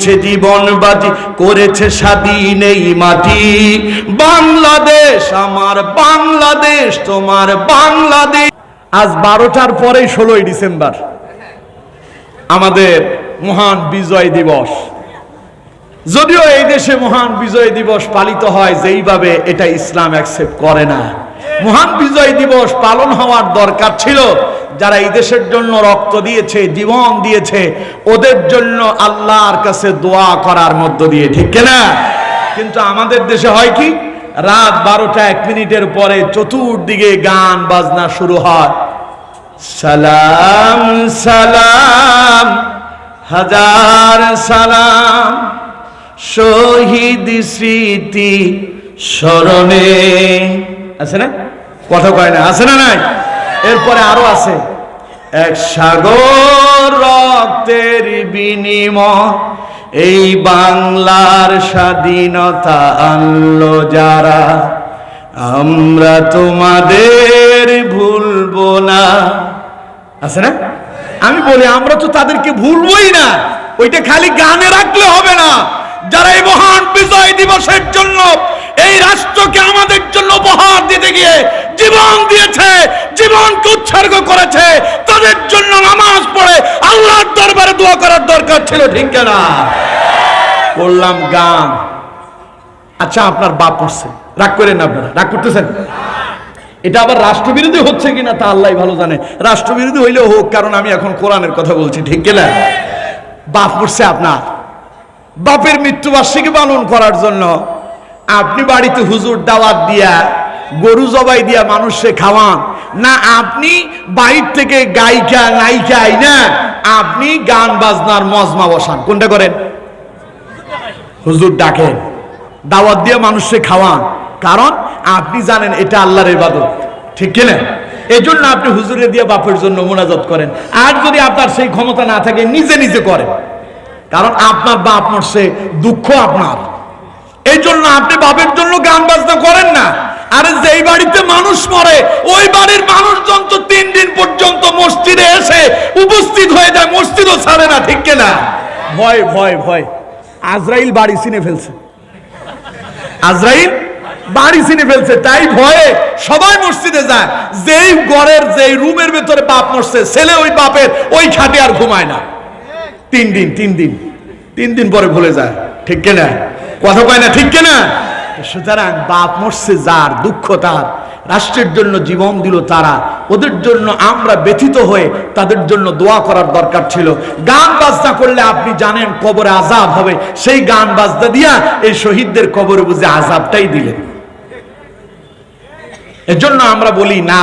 দিয়েছে জীবন বাজি করেছে স্বাধীন এই মাটি। বাংলাদেশ আমার, বাংলাদেশ তোমার, বাংলাদেশ। আজ বারোটার পরেই ষোলোই ডিসেম্বর। আমাদের মহান বিজয় দিবস। যদিও এই দেশে মহান বিজয় দিবস পালিত হয়, যেইভাবে এটা ইসলাম অ্যাকসেপ্ট করে না। মহান বিজয় দিবস পালন হওয়ার দরকার ছিল। যারা এই দেশের জন্য রক্ত দিয়েছে, জীবন দিয়েছে, ওদের জন্য আল্লাহর কাছে দোয়া করার মধ্য দিয়ে, ঠিক কিনা? কিন্তু আমাদের দেশে হয় কি? রাত বারোটা এক মিনিটের পরে চতুর্দিকে গান বাজনা শুরু হয়। সালাম সালাম, হাজার সালাম, শহীদ স্মৃতি স্মরণে। আছে না? কথা কয় না, আছে না নাই? এরপরে আরও আছে। এক সাগর রক্তের বিনিময়, এই বাংলার স্বাধীনতা আনলো যারা। আমরা তোমাদের ভুলবো না। আছে না? আমি বলি, আমরা তো তাদেরকে ভুলবই না। ওইটা খালি গানে রাখলে হবে না। যারা এই মহান বিজয় দিবসের জন্য এই রাষ্ট্রকে আমাদের জন্য উপহার দিতে গিয়ে জীবন দিয়েছে, জীবনকে উৎসর্গ করেছে। তাদের জন্য নামাজ পড়ে আল্লাহর দরবারে দোয়া করার দরকার ছিল, ঠিক না করলাম গান। আচ্ছা আপনার বাপ পড়ছে রাগ করেন না আপনারা, রাগ করতেছেন? এটা আবার রাষ্ট্রবিরোধী হচ্ছে কিনা তা আল্লাহ ভালো জানে। রাষ্ট্রবিরোধী হইলেও হোক, কারণ আমি এখন কোরআনের কথা বলছি, ঠিক কিনা? বাপ পড়ছে আপনার। বাপের মৃত্যুবার্ষিকী পালন করার জন্য আপনি বাড়িতে হুজুর দাওয়াত দিয়া, গরু জবাই দিয়া মানুষে খাওয়ান। না, আপনি বাইর থেকে গায়িকা নায়িকা আইনা আপনি গান বাজনার মজমা বসান। কোনটা করেন? হুজুর ডাকেন। দাওয়াত দিয়ে মানুষকে খাওয়ান। কারণ আপনি জানেন এটা আল্লাহর ইবাদত। ঠিক কিনা এই জন্য আপনি হুজুরে দিয়ে বাপের জন্য মোনাজাত করেন। আর যদি আপনার সেই ক্ষমতা না থাকে, নিজে নিজে করেন। কারণ আপনার বাপ মরছে, দুঃখ আপনার। এই জন্য আপনি বাপের জন্য গান বাজনা করেন না। আরে যেই বাড়িতে মানুষ মরে, ওই বাড়ির মানুষজন তো তিন দিন পর্যন্ত মসজিদে এসে উপস্থিত হয়ে যায়, মসজিদও ছাড়ে না, ঠিক কিনা? ভয় ভয় ভয়। আজরাইল বাড়ি চিনে ফেলছে। আজরাইল বাড়ি চিনে ফেলছে, তাই ভয়ে সবাই মসজিদে যায়। যেই ঘরের, যেই রুমের ভেতরে বাপ মরছে, ছেলে ওই বাপের, ওই খাটে আর ঘুমায় না। তিন দিন তিন দিন তিন দিন পরে ভুলে যায়, ঠিক কিনা? কথা কয় না, ঠিক কিনা? সুতরাং বাপ মরছে যার দুঃখ তার, রাষ্ট্রের জন্য জীবন দিল তারা, ওদের জন্য আমরা ব্যথিত হয়ে তাদের জন্য দোয়া করার দরকার ছিল। গান বাজনা করলে আপনি জানেন কবরে আজাব হবে, সেই গান বাজনা দিয়া এই শহীদদের কবরে বুঝে আজাবটাই দিলেন। এজন্য আমরা বলি, না,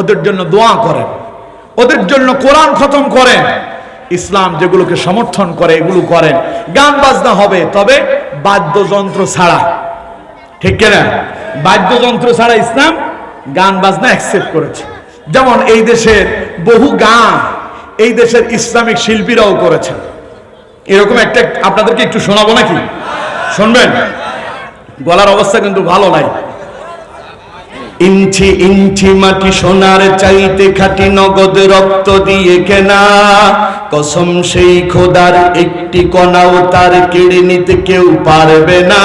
ওদের জন্য দোয়া করেন, ওদের জন্য কোরআন খতম করেন, ইসলাম যেগুলোকে সমর্থন করে এগুলো করেন। গান বাজনা হবে, তবে বাদ্যযন্ত্র ছাড়া। ঠিক কিনা? বাদ্যযন্ত্র ছাড়া ইসলাম গান বাজনা অ্যাকসেপ্ট করেছে। যেমন এই দেশের বহু গান এই দেশের ইসলামিক শিল্পীরাও করেছেন। এরকম একটা, আপনাদেরকে একটু শোনাবো নাকি? শুনবেন? গলার অবস্থা কিন্তু ভালো নাই। ইঞ্চি ইঞ্চি মাটি সোনার চাইতে খাটি নগদ রক্ত দিয়ে কেনা। কসম সেই খোদার একটি কণাও তার কেড়ে নিতে কেউ পারবে না।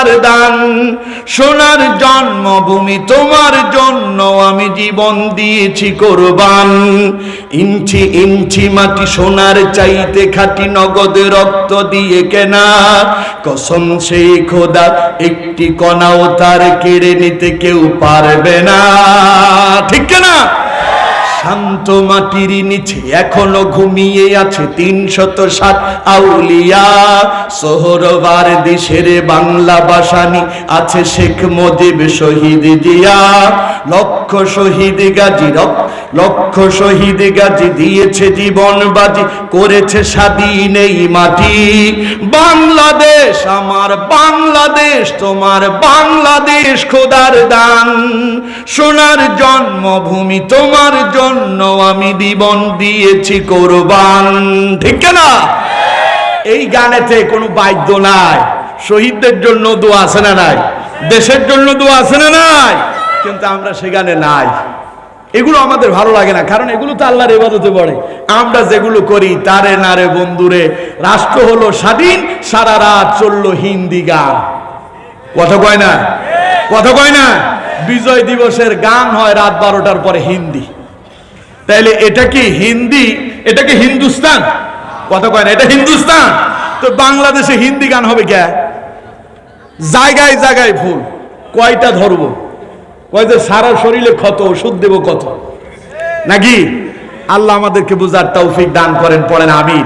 খোদার দান, সোনার জন্মভূমি তোমার জন্য আমি জীবন দিয়েছি কোরবান। ইঞ্চি ইঞ্চি মাটি সোনার চাইতে খাটি নগদ রক্ত দিয়ে কেনা। কসম সেই খোদা, একটি কণাও তার কেড়ে নিতে কেউ পারবে না। ঠিক না শান্ত মাটির নিচে এখনও ঘুমিয়ে আছে তিনশত সাত আউলিয়া। সোহরবার দেশের বাংলা বাসানি আছে শেখ মুজিব শহীদ জিয়া। লক্ষ শহীদ গাজী লক্ষ শহীদ গাজী দিয়েছে জীবন বাজি, করেছে স্বাধীন এই মাটি। বাংলাদেশ আমার বাংলাদেশ, তোমার বাংলাদেশ খোদার দান। সোনার জন্মভূমি তোমার জন্য আমি জীবন দিয়েছি কোরবান। ঠিক না এই গানেতে কোনো বাদ্য নাই। শহীদদের জন্য দোয়া আছে না নাই? দেশের জন্য দোয়া আছে না নাই? কিন্তু আমরা সেখানে নাই। এগুলো আমাদের ভালো লাগে না, কারণ এগুলো তো আল্লাহর এবাদতে পড়ে। আমরা যেগুলো করি, তারে নারে বন্ধুরে, রাষ্ট্র হলো স্বাধীন, সারা রাত চলল হিন্দি গান। কথা কয় না? কথা কয় না? বিজয় দিবসের গান হয় রাত বারোটার পরে হিন্দি। তাইলে এটা কি হিন্দি? এটা কি হিন্দুস্তান? কথা কয় না, এটা হিন্দুস্তান? তো বাংলাদেশে হিন্দি গান হবে কে? জায়গায় জায়গায় ভুল, কয়টা ধরবো? কয় যে, সারা শরীরে ক্ষত, ওষুধ দেবো কত? নাকি? আল্লাহ আমাদেরকে বুঝার তৌফিক দান করেন, পড়েন আমির